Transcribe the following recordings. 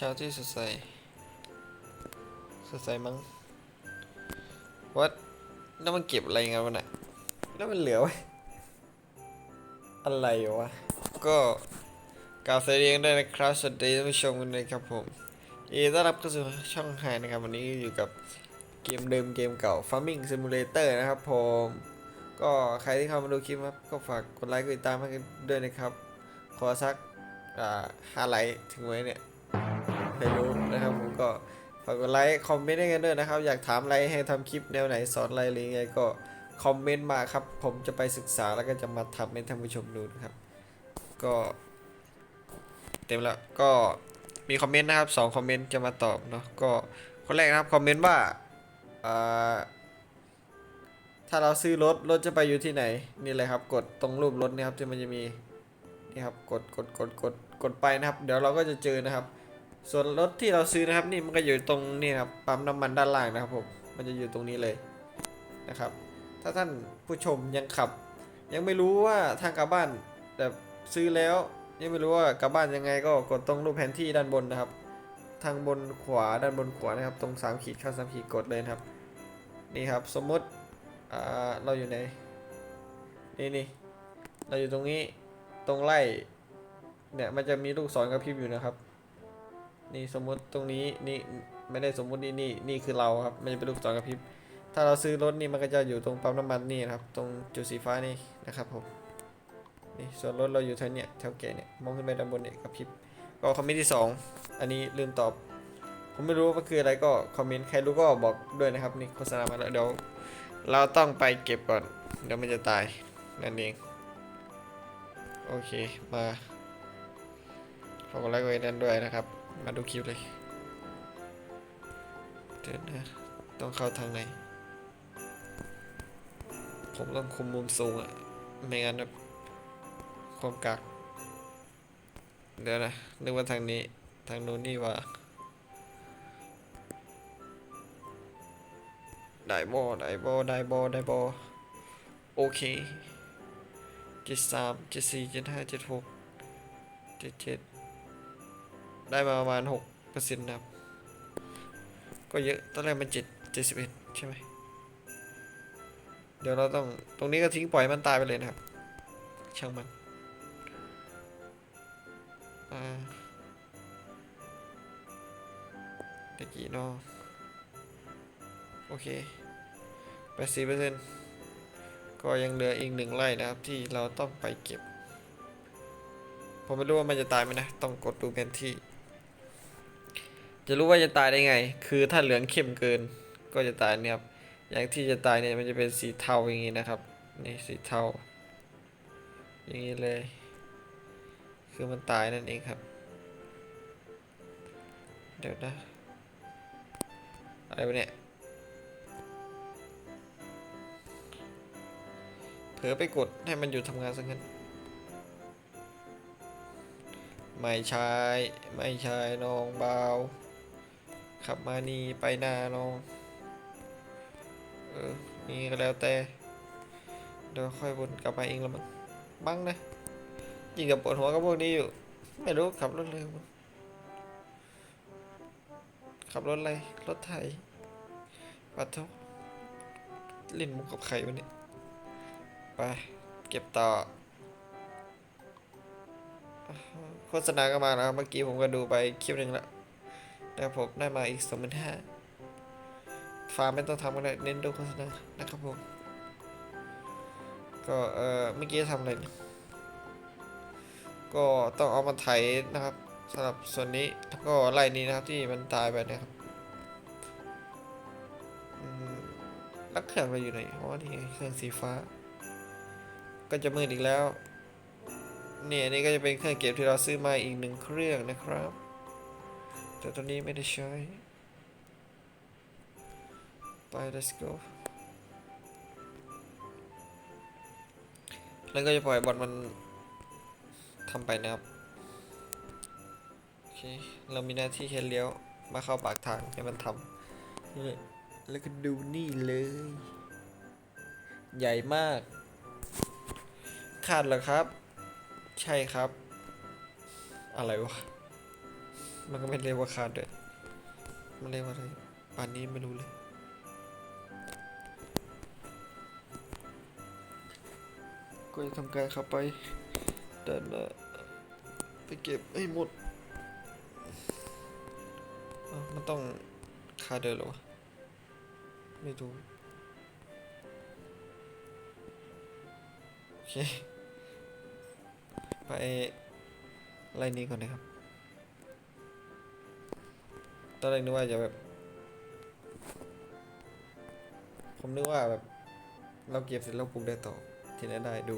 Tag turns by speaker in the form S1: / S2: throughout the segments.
S1: เช้าที่สดใส สดใสมั้งวัดแล้วมันเก็บอะไรกันวะน่ะแล้วมันเหลือไว้อะไรวะ ก็ กล่าวสวัสดีกันด้วยนะครับ สวัสดีท่านผู้ชมกันเลยครับผมยินดีต้อนรับเข้าสู่ช่องไฮนะครับ วันนี้อยู่กับเกมเดิมเกมเก่า Farming Simulator นะครับผม ก็ใครที่เข้ามาดูคลิปครับ ก็ฝากกดไลค์กดติดตามให้กันด้วยนะครับ ขอสักอ่าห้าไลค์ถึงไว้เนี่ยไม่รู้นะครับผมก็ฝากกดไลค์คอมเมนต์ให้กันด้วยนะครับ อยากถามอะไรให้ทำคลิปแนวไหนสอนอะไรหรือยังไงก็คอมเมนต์มาครับ ผมจะไปศึกษาแล้วก็จะมาทำให้ท่านผู้ชมดูนะครับ ก็ เต็มแล้วก็มีคอมเมนต์นะครับสองคอมเมนต์จะมาตอบเนาะก็คนแรกนะครับคอมเมนต์ว่าถ้าเราซื้อรถรถจะไปอยู่ที่ไหนนี่เลยครับ กดตรงรูปรถนี่ครับที่มันจะมีนี่ครับกดกดกดกดกดไปนะครับ เดี๋ยวเราก็จะเจอนะครับ ส่วนรถที่เราซื้อนะครับ นี่มันก็อยู่ตรงนี่ครับปั๊มน้ำมันด้านล่างนะครับผมมันจะอยู่ตรงนี้เลยนะครับ ถ้าท่านผู้ชมยังขับ ยังไม่รู้ว่าทางกลับบ้านแบบซื้อแล้ว ยังไม่รู้ว่ากลับบ้านยังไงก็กดตรงรูปแผนที่ด้านบนนะครับ ทางบนขวาด้านบนขวานะครับ ตรงสามขีดข้างสามขีดกดเลยครับ นี่ครับสมมติเราอยู่ไหนนี่นี่เราอยู่ตรงนี้ตรงไล่เนี่ยมันจะมีลูกศรกระพริบอยู่นะครับ นี่สมมติตรงนี้นี่ไม่ได้สมมุตินี่นี่นี่คือเราครับมันจะเป็นลูกศรกระพริบถ้าเราซื้อรถนี่มันก็จะอยู่ตรงปั๊มน้ำมันนี่นะครับ ตรงจุดสีฟ้านี่นะครับผม นี่ส่วนรถเราอยู่แถวเนี้ยแถวแกเนี่ยมองขึ้นไปด้านบนเนี่ยกระพริบก็คอมเมนต์ที่สองอันนี้ลืมตอบ ผมไม่รู้ว่ามันคืออะไรก็คอมเมนต์ใครรู้ก็บอกด้วยนะครับนี่โฆษณามาแล้วเดี๋ยวเราต้องไปเก็บก่อนเดี๋ยวมันจะตายนั่นเองโอเคมาฝากกดไลค์กดติดตามด้วยนะครับ มาดูคลิปเลยเดี๋ยวนะต้องเข้าทางไหนผมต้องคุมมุมสูงอะไม่งั้นแบบ ความกัก เดี๋ยวนะนึกว่าทางนี้ ทางนู้นนี่ว่า ได้บอได้บอได้บอได้บอโอเคเจ็ดสามเจ็ดสี่เจ็ดห้าเจ็ดหกเจ็ดเจ็ดได้มาประมาณหกเปอร์เซ็นต์นะครับ ก็เยอะตอนแรกมันเจ็ดเจ็ดสิบเอ็ดใช่ไหมเดี๋ยวเราต้องตรงนี้ก็ทิ้งปล่อยมันตายไปเลยนะครับ ช่างมัน อ่าตะกี้เนอะโอเคแปดสิบเปอร์เซ็นต์ก็ยังเหลืออีกหนึ่งไร่นะครับที่เราต้องไปเก็บ ผมไม่รู้ว่ามันจะตายไหมนะ ต้องกดดูแผนที่ จะรู้ว่าจะตายได้ไง คือถ้าเหลืองเข้มเกินก็จะตายเนี่ยครับ อย่างที่จะตายเนี่ยมันจะเป็นสีเทาอย่างนี้นะครับ นี่สีเทา อย่างนี้เลย คือมันตายนั่นเองครับ เดี๋ยวนะ อะไรวะเนี่ยเผลอไปกดให้มันหยุดทำงานซะงั้น ไม่ใช่ไม่ใช่น้องเบาขับมานี่ไปหน้าน้องเออนี่ก็แล้วแต่ เดี๋ยวค่อยวนกลับมาเองละมั้งบ้างนะ ยิงกับปวดหัวกับพวกนี้อยู่ ไม่รู้ขับรถเร็วขับรถอะไร รถไถปัดทุกเล่นมุกกับใครวะเนี่ยไป เก็บต่อ โฆษณาก็มาแล้วเมื่อกี้ผมก็ดูไปคลิปหนึ่งแล้วนะครับผมได้มาอีกสองหมื่นห้าฟาร์มไม่ต้องทำก็ได้เน้นดูโฆษณานะครับผม ก็เออเมื่อกี้ทำอะไรเนี่ย ก็ต้องเอามาไถนะครับสำหรับส่วนนี้แล้วก็ไล่นี้นะครับที่มันตายไปเนะครับล้วเครื่องเราอยู่ไหนอ๋อนี่เครื่องสีฟ้า ก็จะมืดอีกแล้วเนี่ยนี่ก็จะเป็นเครื่องเก็บที่เราซื้อมาอีกหนึ่งเครื่องนะครับ แต่ตอนนี้ไม่ได้ใช้ไป let's go แล้วก็จะปล่อยบอลมัน ทำไปนะครับเค เรามีหน้าที่แค่เลี้ยว มาเข้าปากทางให้มันทำนี่แล้วก็ดูนี่เลย ใหญ่มาก ขาดเหรอครับ ใช่ครับ อะไรวะ มันก็ไม่เรียกว่าขาดเลยมันเรียกว่าอะไร ป่านนี้ไม่รู้เลยก็จะทำการเข้าไป เดินมาไปเก็บให้หมดมันต้องคาเดินหรอวะ ไม่รู้โอเค ไปไล่นี้ก่อนนะครับ ตอนแรกนึกว่าจะแบบ ผมนึกว่าแบบ เราเก็บเสร็จแล้วปลูกได้ต่อ ที่ไหนได้ดู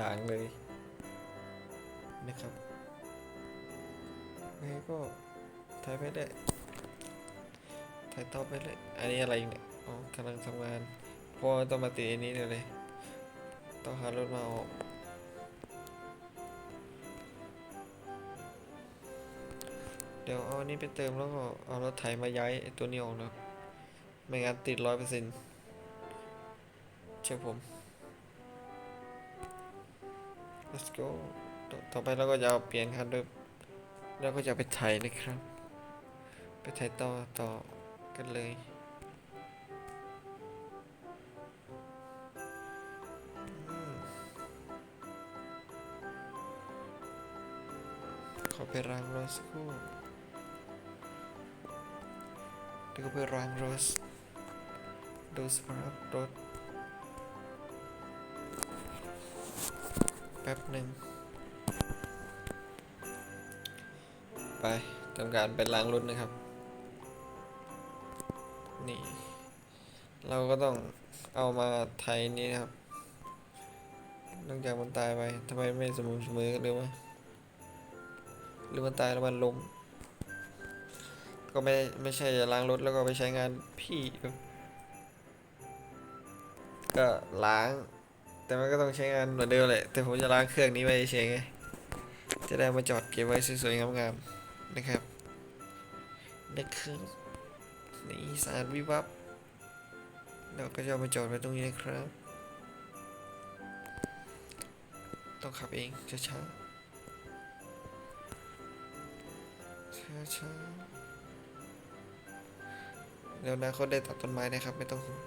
S1: ด่างเลย นะครับไงก็ถ่ายไปได้ถ่ายต่อไปเลย อันนี้อะไรเนี่ย อ๋อกำลังทำงานเพราะว่าต้องมาติดอันนี้เลย ต้องหารถมาออกเดี๋ยวเอาอันนี้ไปเติมแล้วก็เอารถไถมาย้ายตัวนี้ออกนะไม่งั้นติดร้อยเปอร์เซ็นต์เชื่อผม let's go ต่อไปเราก็จะเอาเปลี่ยนคันเดิมแล้วก็จะไปไถนะครับ ไปไถต่อต่อกันเลยขอไปรางรสกครู่เดี๋ยวก็ไปรางรถดูสภาพรถแป๊บหนึ่ง ไปทำการเป็นล้างรถนะครับ นี่ เราก็ต้องเอามาไทยนี้นะครับนื่องจากมันตายไปทำไมไม่สม่ำเสมอกันเลยวะหรือมันตายแล้วมันล้มก็ไม่ไม่ใช่จะล้างรถแล้วก็ไปใช้งานพี่ก็ล้าง แต่มันก็ต้องใช้งานเหมือนเดิมแหละแต่ผมจะล้างเครื่องนี้ไว้เฉยไงจะได้มาจอดเก็บไว้สวยๆงามๆ นะครับนะครับนี่สาดวิวับเราก็จะมาจอดไว้ตรงนี้นะครับ ต้องขับเองช้าๆช้าๆเดี๋ยวนะเขาได้ตัดต้นไม้นะครับ ไม่ต้องห่วง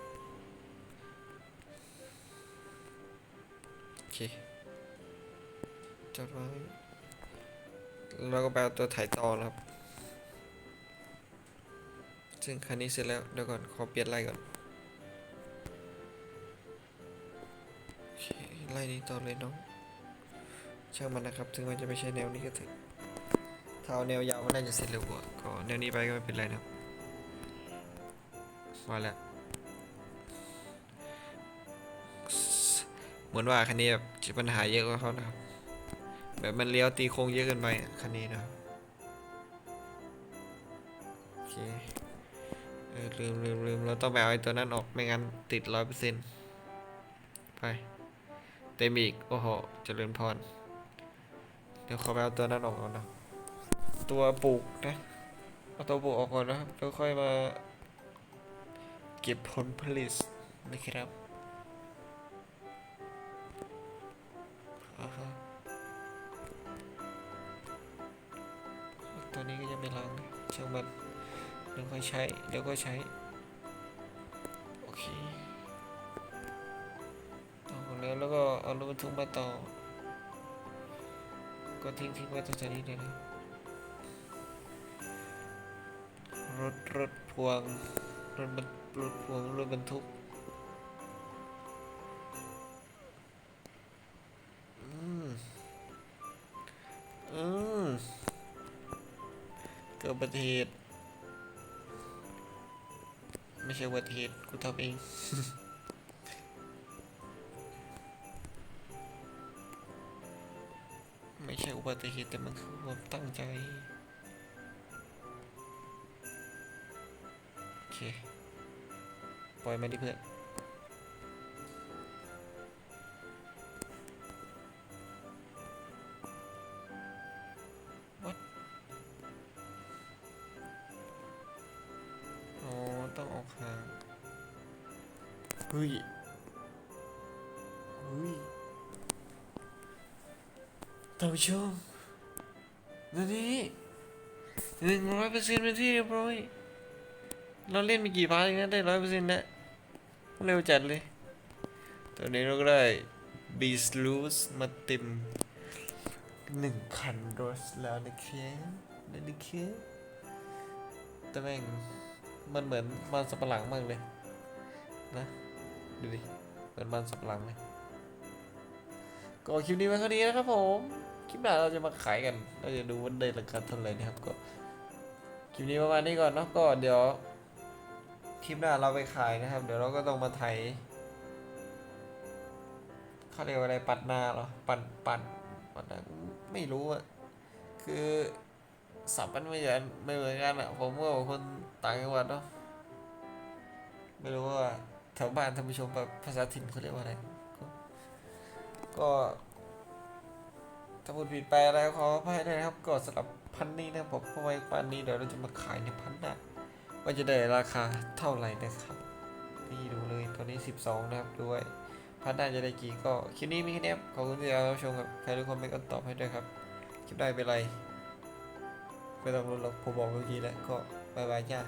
S1: โอเคจอดไว้ แล้วก็ไปเอาตัวถ่ายต่อครับ ซึ่งคันนี้เสร็จแล้ว เดี๋ยวก่อน ขอเปลี่ยนไล่ก่อนไล่นี้ต่อเลยน้อง ช่างมันนะครับ ถึงมันจะไม่ใช่แนวนี้ก็เถอะถ้าเอาแนวยาวก็น่าจะเสร็จเร็วกว่าก็แนวนี้ไปก็ไม่เป็นไรนะมาแล้วเหมือนว่าคันนี้แบบปัญหาเยอะกว่าเขานะครับ แบบมันเลี้ยวตีโค้งเยอะเกินไปคันนี้นะโอเคเออลืมลืมลืมเราต้องไปเอาไอ้ตัวนั้นออกไม่งั้นติดร้อยเปอร์เซ็นต์ไปเต็มอีก โอ้โหเจริญพร เดี๋ยวขอไปเอาตัวนั้นออกก่อนนะ ตัวปลูกนะ เอาตัวปลูกออกก่อนนะครับแล้วค่อยมา เก็บผลผลิตนะครับ เดี๋ยวค่อยใช้เดี๋ยวก็ใช้ โอเคต่อแล้วแล้วก็เอารถบรรทุกมาต่อ ก็ทิ้งทิ้งไว้ตรงนี้เลยนะรถรถพวงรถบรรรถพวงรถบรรทุกอืมอืมเกิดอุบัติเหตุ ไม่ใช่อุบัติเหตุกูทำเอง ไม่ใช่อุบัติเหตุแต่มันคือความตั้งใจ โอเค ปล่อยมาดิเพื่อน ท่านผู้ชมนั่นนี่หนึ่งร้อยเปอร์เซ็นต์เป็นที่เรียบร้อยเราเล่นไปกี่พาร์ทเองนะได้ร้อยเปอร์เซ็นต์แล้วเร็วจัดเลย ตอนนี้เราก็ได้ Beast lose มาเต็มหนึ่งคันรถแล้วนะครับนั่นคือแต่แม่งมันเหมือนมันสับปะหลังมากเลย นะ ดูดิเหมือนมันสับปะหลังเลย ก็คลิปนี้ไว้เท่านี้นะครับผม คลิปหน้าเราจะมาขายกัน เราจะดูว่าได้ราคาเท่าไหร่นะครับก็ คลิปนี้ประมาณนี้ก่อนเนาะก็เดี๋ยว คลิปหน้าเราไปขายนะครับ เดี๋ยวเราก็ต้องมาไถเขาเรียกว่าอะไรปัดนาเหรอ ปั่นปั่นปัดนาไม่รู้อะคือสับมันไม่เหมือนไม่เหมือนกันอะผมก็คนต่างจังหวัดเนาะไม่รู้ว่าแถวบ้านท่านผู้ชมแบบภาษาถิ่นเขาเรียกว่าอะไร ก็ถ้าพูดผิดไปอะไรขออภัยด้วยนะครับก็สำหรับพันนี้นะผมเพราะว่าพันนี้เดี๋ยวเราจะมาขายในพันหน้าว่าจะได้ราคาเท่าไหร่นะครับ นี่ดูเลยตัวนี้ 12 นะครับด้วยพันหน้าจะได้กี่ก็คลิปนี้มีแค่นี้ขอบคุณที่รับชมครับใครรู้คอมเมนต์ก็ตอบให้ด้วยครับคลิปได้เป็นไรไม่ต้องรู้หรอกผมบอกเมื่อกี้แล้วก็บายบายจ้า